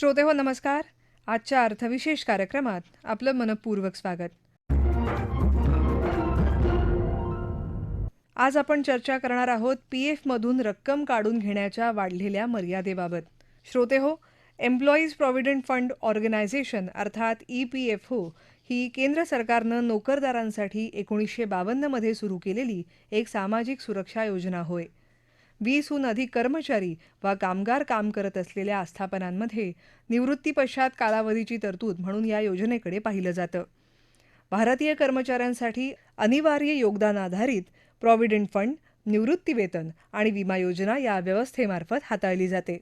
श्रोते हो नमस्कार. आजच्या अर्थविशेष कार्यक्रमात आपलं मनपूर्वक स्वागत. आज आपण चर्चा करणार आहोत पी एफमधून रक्कम काढून घेण्याच्या वाढलेल्या मर्यादेबाबत. श्रोते हो एम्प्लॉईज प्रॉव्हिडंट फंड ऑर्गनायझेशन अर्थात ई पी एफ ओ ही केंद्र सरकारनं नोकरदारांसाठी एकोणीसशे बावन्नमध्ये सुरू केलेली एक सामाजिक सुरक्षा योजना होय. वीसहून अधिक कर्मचारी वा कामगार काम करत असलेल्या आस्थापनांमध्ये निवृत्तीपश्चात कालावधीची तरतूद म्हणून या योजनेकडे पाहिलं जातं. भारतीय कर्मचाऱ्यांसाठी अनिवार्य योगदान आधारित प्रॉव्हिडंट फंड निवृत्तीवेतन आणि विमा योजना या व्यवस्थेमार्फत हाताळली जाते.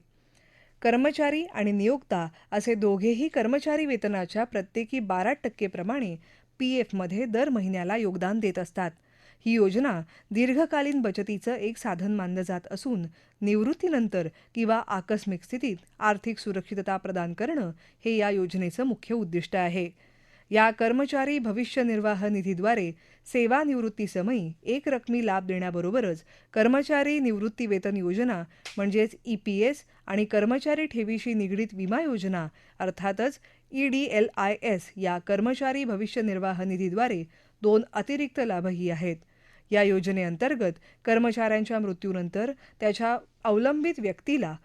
कर्मचारी आणि नियोक्ता असे दोघेही कर्मचारी वेतनाच्या प्रत्येकी बारा टक्केप्रमाणे पी एफमध्ये दर महिन्याला योगदान देत असतात. ही योजना दीर्घकालीन बचतीचं एक साधन मानलं जात असून निवृत्तीनंतर किंवा आकस्मिक स्थितीत आर्थिक सुरक्षितता प्रदान करणं हे या योजनेचं मुख्य उद्दिष्ट आहे. या कर्मचारी भविष्य निर्वाह निधीद्वारे सेवानिवृत्तीसमयी एक रकमी लाभ देण्याबरोबरच कर्मचारी निवृत्ती वेतन योजना म्हणजेच ई पी एस आणि कर्मचारी ठेवीशी निगडीत विमा योजना अर्थातच E D L I S या कर्मचारी भविष्य निर्वाह निधीद्वारे दोन अतिरिक्त लाभही आहेत. या योजनेअंतर्गत कर्मचाऱ्यांच्या मृत्यूनंतर त्याच्या अवलंबित व्यक्तीला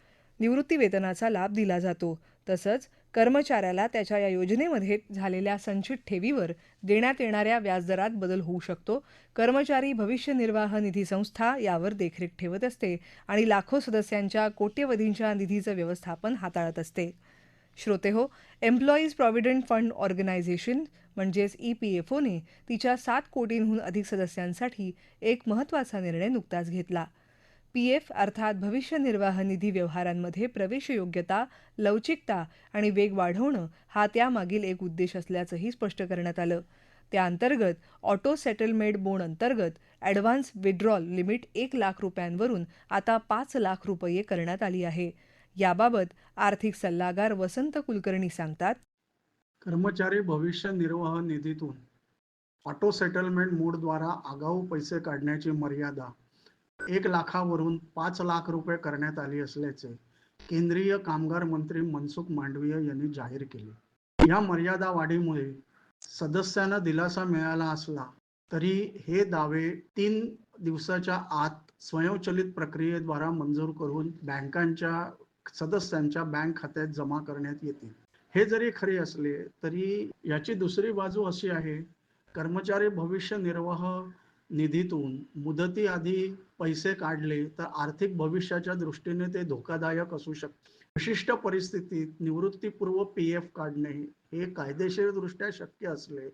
निवृत्तीवेतनाचा लाभ दिला जातो. तसंच कर्मचाऱ्याला त्याच्या या योजनेमध्ये झालेल्या संचित ठेवीवर देण्यात येणाऱ्या व्याजदरात बदल होऊ शकतो. कर्मचारी भविष्य निर्वाह निधी संस्था यावर देखरेख ठेवत असते आणि लाखो सदस्यांच्या कोट्यवधींच्या निधीचं व्यवस्थापन हाताळत असते. श्रोते हो एम्प्लॉईज प्रॉव्हिडंट फंड ऑर्गनायझेशन म्हणजेच ई पी एफ ओने तिच्या सात कोटींहून अधिक सदस्यांसाठी एक महत्त्वाचा निर्णय नुकताच घेतला. पी एफ अर्थात भविष्य निर्वाह निधी व्यवहारांमध्ये प्रवेशयोग्यता लवचिकता आणि वेग वाढवणं हा त्यामागील एक उद्देश असल्याचंही स्पष्ट करण्यात आलं. त्याअंतर्गत ऑटो सेटलमेंट बोन अंतर्गत ॲडव्हान्स विड्रॉल लिमिट एक लाख रुपयांवरून आता पाच लाख रुपये करण्यात आली आहे. याबाबत आर्थिक सल्लागार वसंत कुलकर्णी सांगतात. कर्मचारी भविष्य निर्वाह निधीतून ऑटो सेटलमेंट मोडद्वारा आगाऊ पैसे काढण्याची मर्यादा एक लाखावरून पाच लाख रुपये करण्यात आली असल्याचे केंद्रीय कामगार मंत्री मनसुख मांडवीय यांनी जाहीर केले. या मर्यादा वाढीमुळे सदस्यांना दिलासा मिळाला असला तरी हे दावे तीन दिवसाच्या आत स्वयंचलित प्रक्रियेद्वारा मंजूर करून बँकांच्या सदस्यांच्या बँक खात्यात जमा करण्यात येतील. हे जरी खरे असले तरी याची दुसरी बाजू अशी आहे कर्मचारी भविष्य निर्वाह निधीतून मुदती आधी पैसे काढले तर आर्थिक भविष्याच्या दृष्टीने ते धोकादायक असू शकते. विशिष्ट परिस्थितीत निवृत्तीपूर्व पी एफ काढणे हे कायदेशीरदृष्ट्या शक्य असले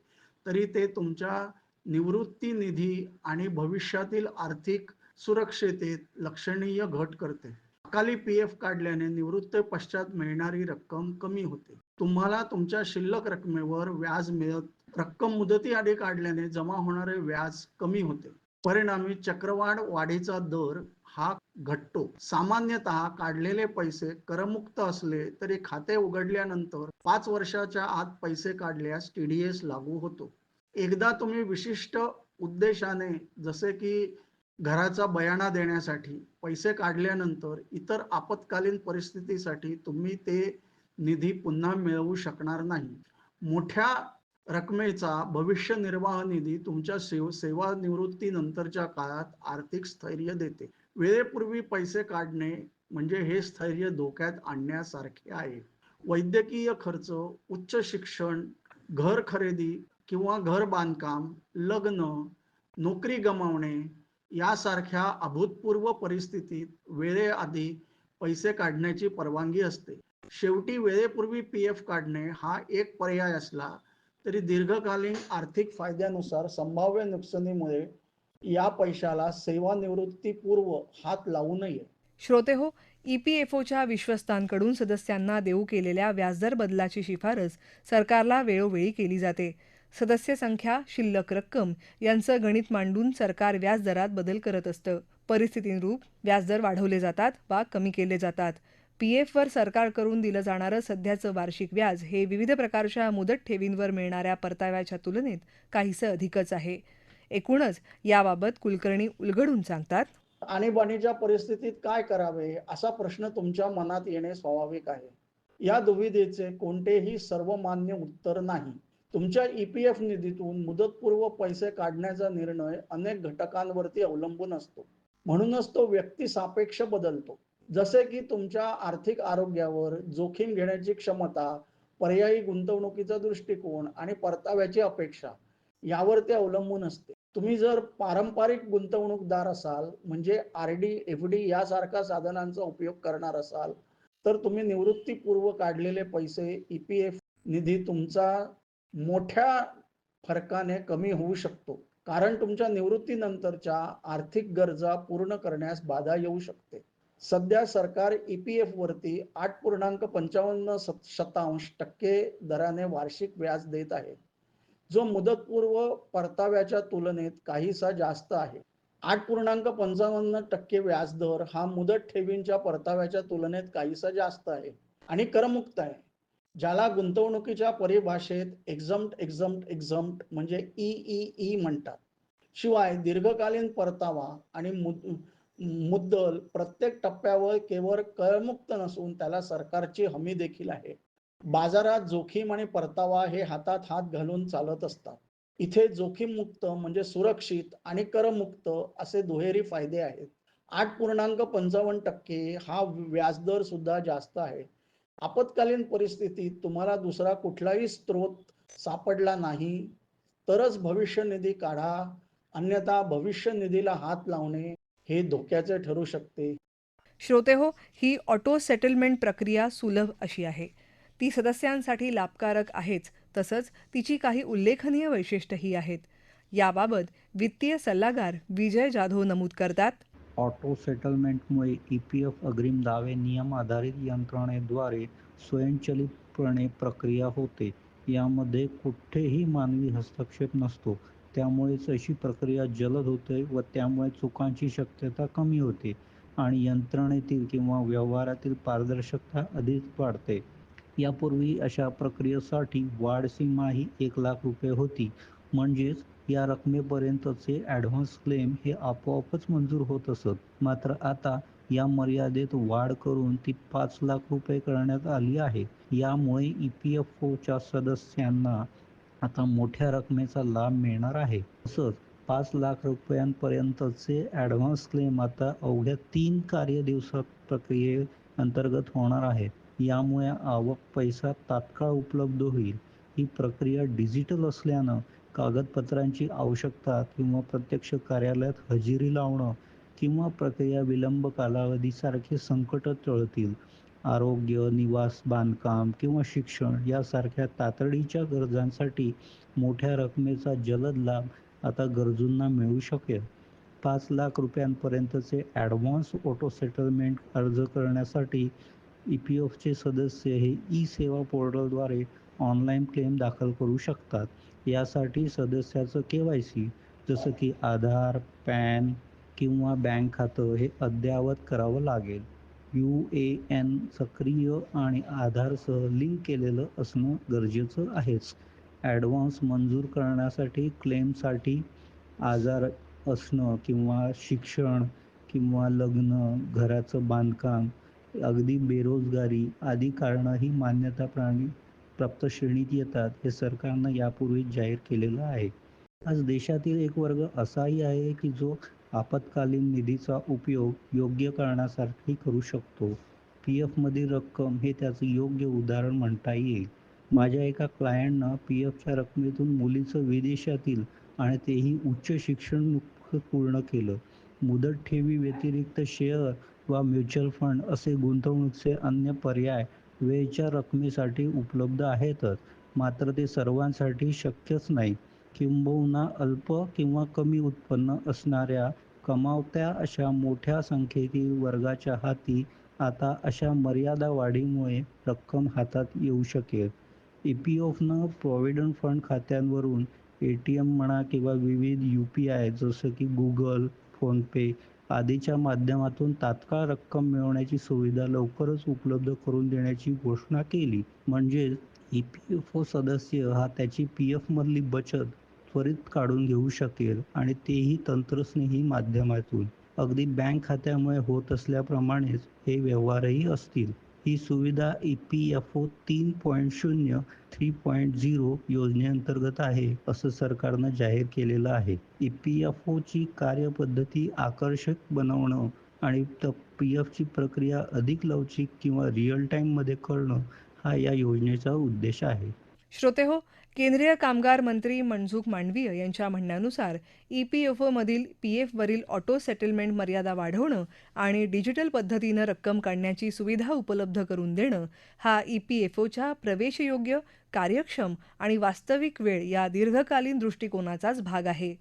तरी ते तुमच्या निवृत्ती निधी आणि भविष्यातील आर्थिक सुरक्षेतेत लक्षणीय घट करते. अकाली पी एफ काढल्याने निवृत्त पश्चात मिळणारी रक्कम कमी होते. तुम्हाला तुमच्या शिल्लक रकमेवर व्याज मिळत रक्कम मुदती आधी काढल्याने जमा होणारे व्याज कमी होते. परिणामी चक्रवाढ वाढीचा दर हा घटतो. सामान्यतः काढलेले पैसे करमुक्त असले तरी खाते उघडल्यानंतर पाच वर्षाच्या आत पैसे काढल्यास टीडीएस लागू होतो. एकदा तुम्ही विशिष्ट उद्देशाने जसे की घराचा बयाणा देण्यासाठी पैसे काढल्यानंतर इतर आपत्कालीन परिस्थितीसाठी तुम्ही ते निधी पुन्हा मिळवू शकणार नाही. मोठ्या रकमेचा भविष्य निर्वाह निधी तुमच्या सेव सेवानिवृत्तीनंतरच्या काळात आर्थिक स्थैर्य देते. वेळेपूर्वी पैसे काढणे म्हणजे हे स्थैर्य धोक्यात आणण्यासारखे आहे. वैद्यकीय खर्च उच्च शिक्षण घर खरेदी किंवा घर बांधकाम लग्न नोकरी गमावणे यासारख्या अभूतपूर्व परिस्थितीत वेळेआधी पैसे काढण्याची परवानगी असते. शेवटी वेळेपूर्वी पी एफ काढणे हा एक पर्याय असला तरी दीर्घकालीन आर्थिक फायद्यानुसार संभाव्य नुकसानीमुळे या पैशाला सेवानिवृत्तीपूर्व हात लावू नये. श्रोते हो ईपीएफओच्या विश्वस्तांकडून सदस्यांना देऊ केलेल्या व्याजदर बदलाची शिफारस सरकारला वेळोवेळी केली जाते. सदस्य संख्या शिल्लक रक्कम यांचं गणित मांडून सरकार व्याजदरात बदल करत असतं. परिस्थितीनुरूप व्याजदर वाढवले जातात वा कमी केले जातात. पी एफवर सरकारकडून दिलं जाणारं सध्याचं वार्षिक व्याज हे विविध प्रकारच्या मुदत ठेवींवर मिळणाऱ्या परताव्याच्या तुलनेत काहीसं अधिकच आहे. एकूणच याबाबत कुलकर्णी उलगडून सांगतात आणीबाणीच्या परिस्थितीत काय करावे असा प्रश्न तुमच्या मनात येणे स्वाभाविक आहे. या दुविधेचे कोणतेही सर्वमान्य उत्तर नाही. तुमच्या ईपीएफ निधीतून मुदतपूर्व पैसे काढण्याचा निर्णय अनेक घटकांवरती अवलंबून असतो. म्हणूनच तो व्यक्ती सापेक्ष बदलतो. जसे की तुमच्या आर्थिक आरोग्यावर जोखीम घेण्याची क्षमता पर्यायी गुंतवणुकीचा दृष्टिकोन आणि परताव्याची अपेक्षा यावर ते अवलंबून असते. तुम्ही जर पारंपरिक गुंतवणूकदार असाल म्हणजे आर डी एफ डी यासारख्या साधनांचा उपयोग करणार असाल तर तुम्ही निवृत्तीपूर्व काढलेले पैसे ईपीएफ निधी तुमचा मोठ्या फरकाने कमी होऊ शकतो. कारण तुमच्या निवृत्तीनंतरच्या आर्थिक गरजा पूर्ण करण्यास बाधा येऊ शकते. सध्या सरकार ईपीएफ वरती आठ पूर्णांक पंचावन्न शतांश टक्के दराने वार्षिक व्याज देत आहे. जो मुदतपूर्व परताव्याच्या तुलनेत काहीसा जास्त आहे. आठ पूर्णांक पंचावन्न टक्के व्याजदर हा मुदत ठेवींच्या परताव्याच्या तुलनेत काहीसा जास्त आहे. आणि करमुक्त आहे. ज्याला गुंतवणुकीच्या परिभाषेत एक्झम्प्ट एक्झम्प्ट एक्झम्प्ट म्हणजे ई ई ई म्हणतात. शिवाय दीर्घकालीन परतावा आणि मुद्दल प्रत्येक टप्प्यावर केवळ करमुक्त नसून त्याला सरकारची हमी देखील आहे. बाजारात जोखीम आणि परतावा हे हातात हात घालून चालत असतात. इथे जोखीम मुक्त म्हणजे सुरक्षित आणि करमुक्त असे दुहेरी फायदे आहेत. आठ पूर्णांक पंचावन्न टक्के हा व्याजदर सुद्धा जास्त आहे. आपत्कालीन परिस्थितीत तुम्हाला दुसरा कुठलाही स्रोत सापडला नाही तरच भविष्य निधी काढा अन्यथा भविष्य निधीला हात लावणे हे धोक्याचे ठरू शकते. श्रोते हो ही ऑटो सेटलमेंट प्रक्रिया सुलभ अशी आहे. ती सदस्यांसाठी लाभकारक आहेच तसंच तिची काही उल्लेखनीय वैशिष्ट्यही आहेत. याबाबत वित्तीय सल्लागार विजय जाधव नमूद करतात. ऑटो सेटलमेंटमुळे ई पी एफ अग्रिम दावे नियम आधारित यंत्रणेद्वारे स्वयंचलितपणे प्रक्रिया होते. यामध्ये कुठेही मानवी हस्तक्षेप नसतो. त्यामुळेच अशी प्रक्रिया जलद होते व त्यामुळे चुकांची शक्यता कमी होते आणि यंत्रणेतील किंवा व्यवहारातील पारदर्शकता अधिक वाढते. यापूर्वी अशा प्रक्रियेसाठी वाढ सीमा ही एक लाख रुपये होती. म्हणजेच या रकमेपर्यंतचे ॲडव्हान्स क्लेम हे आपोआपच मंजूर होत असत. मात्र आता या मर्यादेत वाढ करून ती पाच लाख रुपये करण्यात आली आहे. यामुळे ई पी एफ ओच्या सदस्यांना आता मोठ्या रकमेचा लाभ मिळणार आहे. तसंच पाच लाख रुपयांपर्यंतचे ॲडव्हान्स क्लेम आता अवघ्या तीन कार्य दिवसात प्रक्रिये अंतर्गत होणार आहे. यामुळे आवक पैसा तात्काळ उपलब्ध होईल. ही प्रक्रिया डिजिटल असल्यानं कागदपत्रांची आवश्यकता किंवा प्रत्यक्ष कार्यालयात हजेरी लावणं किंवा प्रक्रिया विलंब कालावधीसारखे संकट टळतील. आरोग्य निवास बांधकाम किंवा शिक्षण यासारख्या तातडीच्या गरजांसाठी मोठ्या रकमेचा जलद लाभ आता गरजूंना मिळू शकेल. पाच लाख रुपयांपर्यंतचे ॲडव्हान्स ऑटो सेटलमेंट अर्ज करण्यासाठी ई पी एफचे सदस्य हे ई सेवा पोर्टलद्वारे ऑनलाईन क्लेम दाखल करू शकतात. यासाठी सदस्याचं के वाय सी जसं की आधार पॅन किंवा बँक खातं हे अद्ययावत करावं लागेल. यू ए एन सक्रिय आणि आधारसह लिंक केलेलं असणं गरजेचं आहेच. ॲडव्हान्स मंजूर करण्यासाठी क्लेमसाठी आजार असणं किंवा शिक्षण किंवा लग्न घराचं बांधकाम अगदी बेरोजगारी आदी कारणं ही मान्यता प्राणी प्राप्त श्रेणीत येतात हे सरकारनं यापूर्वी जाहीर केलेलं आहे. आज देशातील एक वर्ग असाही आहे की जो आपत्कालीन निधीचा उपयोग योग्य कारणासाठी करू शकतो. पी एफमधील रक्कम हे त्याचं योग्य उदाहरण म्हणता येईल. माझ्या एका क्लायंटनं पी एफच्या रकमेतून मुलीचं विदेशातील आणि तेही उच्च शिक्षण पूर्ण केलं. मुदत ठेवी व्यतिरिक्त शेअर वा म्युच्युअल फंड असे गुंतवणुकीचे अन्य पर्याय वेळच्या रकमेसाठी उपलब्ध आहेतच. मात्र ते सर्वांसाठी शक्यच नाही. किंबहुना अल्प किंवा कमी उत्पन्न असणाऱ्या कमावत्या अशा मोठ्या संख्येतील वर्गाच्या हाती आता अशा मर्यादा वाढीमुळे रक्कम हातात येऊ शकेल. ई पी एफनं प्रॉव्हिडंट फंड खात्यांवरून ए टी एम म्हणा किंवा विविध यू पी आय जसं की गुगल फोनपे आदीच्या माध्यमातून तात्काळ रक्कम मिळवण्याची सुविधा लवकरच उपलब्ध करून देण्याची घोषणा केली. म्हणजेच ई पी एफ ओ सदस्य हा त्याची पी एफमधली बचत त्वरित काढून घेऊ शकेल आणि तेही तंत्रस्नेही माध्यमातून. अगदी बँक खात्यामुळे होत असल्याप्रमाणेच हे व्यवहारही असतील. ही सुविधा ई पी एफ ओ तीन पॉईंट शून्य थ्री पॉईंट झिरो योजनेअंतर्गत आहे असं सरकारनं जाहीर केलेलं आहे. ई पी एफ ओची कार्यपद्धती आकर्षक बनवणं आणि पी एफची प्रक्रिया अधिक लवचिक किंवा रिअल टाईममध्ये करणं हा या योजनेचा उद्देश आहे. श्रोते हो केंद्रीय कामगार मंत्री मनसुख मांडवीय यांच्या म्हणण्यानुसार ई पी एफ ओमधील पी एफवरील ऑटो सेटलमेंट मर्यादा वाढवणं आणि डिजिटल पद्धतीनं रक्कम काढण्याची सुविधा उपलब्ध करून देणं हा ई पी एफ ओच्या प्रवेशयोग्य कार्यक्षम आणि वास्तविक वेळ या दीर्घकालीन दृष्टिकोनाचाच भाग आहे.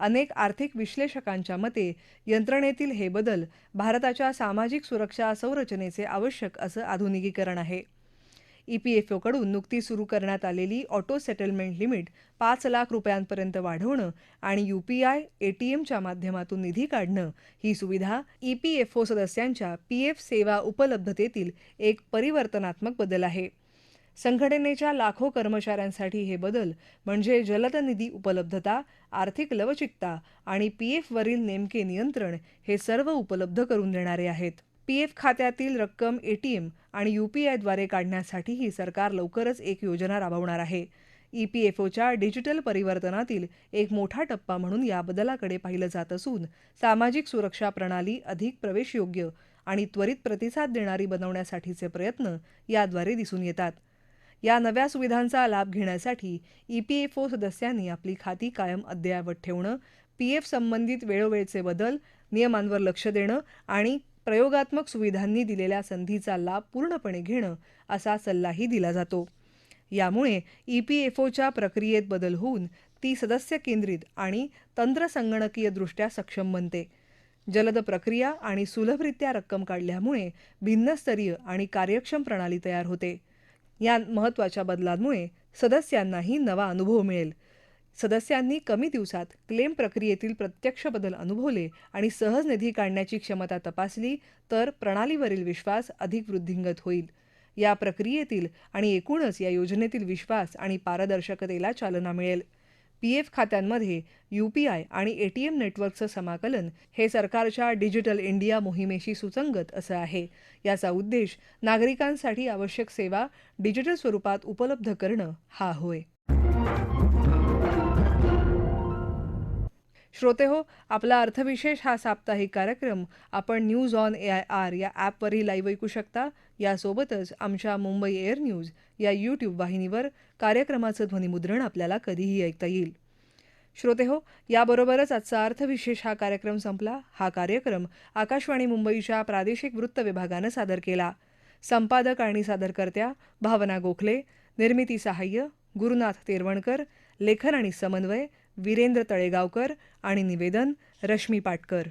अनेक आर्थिक विश्लेषकांच्या मते यंत्रणेतील हे बदल भारताच्या सामाजिक सुरक्षा संरचनेचे आवश्यक असं आधुनिकीकरण आहे. ई पी एफ ओकडून नुकतीच सुरू करण्यात आलेली ऑटो सेटलमेंट लिमिट पाच लाख रुपयांपर्यंत वाढवणं आणि U P I A T एमच्या माध्यमातून निधी काढणं ही सुविधा ई पी एफ ओ सदस्यांच्या पी एफ सेवा उपलब्धतेतील एक परिवर्तनात्मक बदल आहे. संघटनेच्या लाखो कर्मचाऱ्यांसाठी हे बदल म्हणजे जलद निधी उपलब्धता आर्थिक लवचिकता आणि पी एफवरील नेमके नियंत्रण हे सर्व उपलब्ध करून देणारे आहेत. पी एफ खात्यातील रक्कम ए टी एम आणि यू पी आयद्वारे काढण्यासाठीही सरकार लवकरच एक योजना राबवणार आहे. ई पी एफ ओच्या डिजिटल परिवर्तनातील एक मोठा टप्पा म्हणून या बदलाकडे पाहिलं जात असून सामाजिक सुरक्षा प्रणाली अधिक प्रवेशयोग्य आणि त्वरित प्रतिसाद देणारी बनवण्यासाठीचे प्रयत्न याद्वारे दिसून येतात. या नव्या सुविधांचा लाभ घेण्यासाठी ई पी एफ ओ सदस्यांनी आपली खाती कायम अद्ययावत ठेवणं पी एफ संबंधित वेळोवेळचे बदल नियमांवर लक्ष देणं आणि प्रयोगात्मक सुविधांनी दिलेल्या संधीचा लाभ पूर्णपणे घेणं असा सल्लाही दिला जातो. यामुळे ई पी एफ ओच्या प्रक्रियेत बदल होऊन ती सदस्य केंद्रित आणि तंत्रसंगणकीयदृष्ट्या सक्षम बनते. जलद प्रक्रिया आणि सुलभरित्या रक्कम काढल्यामुळे भिन्नस्तरीय आणि कार्यक्षम प्रणाली तयार होते. या महत्त्वाच्या बदलांमुळे सदस्यांनाही नवा अनुभव मिळेल. सदस्यांनी कमी दिवसात क्लेम प्रक्रियेतील प्रत्यक्ष बदल अनुभवले आणि सहज निधी काढण्याची क्षमता तपासली तर प्रणालीवरील विश्वास अधिक वृद्धिंगत होईल. या प्रक्रियेतील आणि एकूणच या योजनेतील विश्वास आणि पारदर्शकतेला चालना मिळेल. पी एफ खात्यांमध्ये यू पी आय आणि ए टी एम नेटवर्कचं समाकलन हे सरकारच्या डिजिटल इंडिया मोहिमेशी सुसंगत असं आहे. याचा उद्देश नागरिकांसाठी आवश्यक सेवा डिजिटल स्वरूपात उपलब्ध करणं हा होय. श्रोते हो आपला अर्थविशेष हा साप्ताहिक कार्यक्रम आपण news on A I R या ॲपवरही लाईव्ह ऐकू शकता. यासोबतच आमच्या मुंबई एअर न्यूज या यूट्यूब वाहिनीवर कार्यक्रमाचं ध्वनिमुद्रण आपल्याला कधीही ऐकता येईल. श्रोते हो याबरोबरच आजचा अर्थविशेष हा कार्यक्रम संपला. हा कार्यक्रम आकाशवाणी मुंबईच्या प्रादेशिक वृत्त विभागानं सादर केला. संपादक आणि सादरकर्त्या भावना गोखले निर्मिती सहाय्य गुरुनाथ तेरवणकर लेखन आणि समन्वय वीरेंद्र तळेगावकर आणि निवेदन रश्मी पाटकर.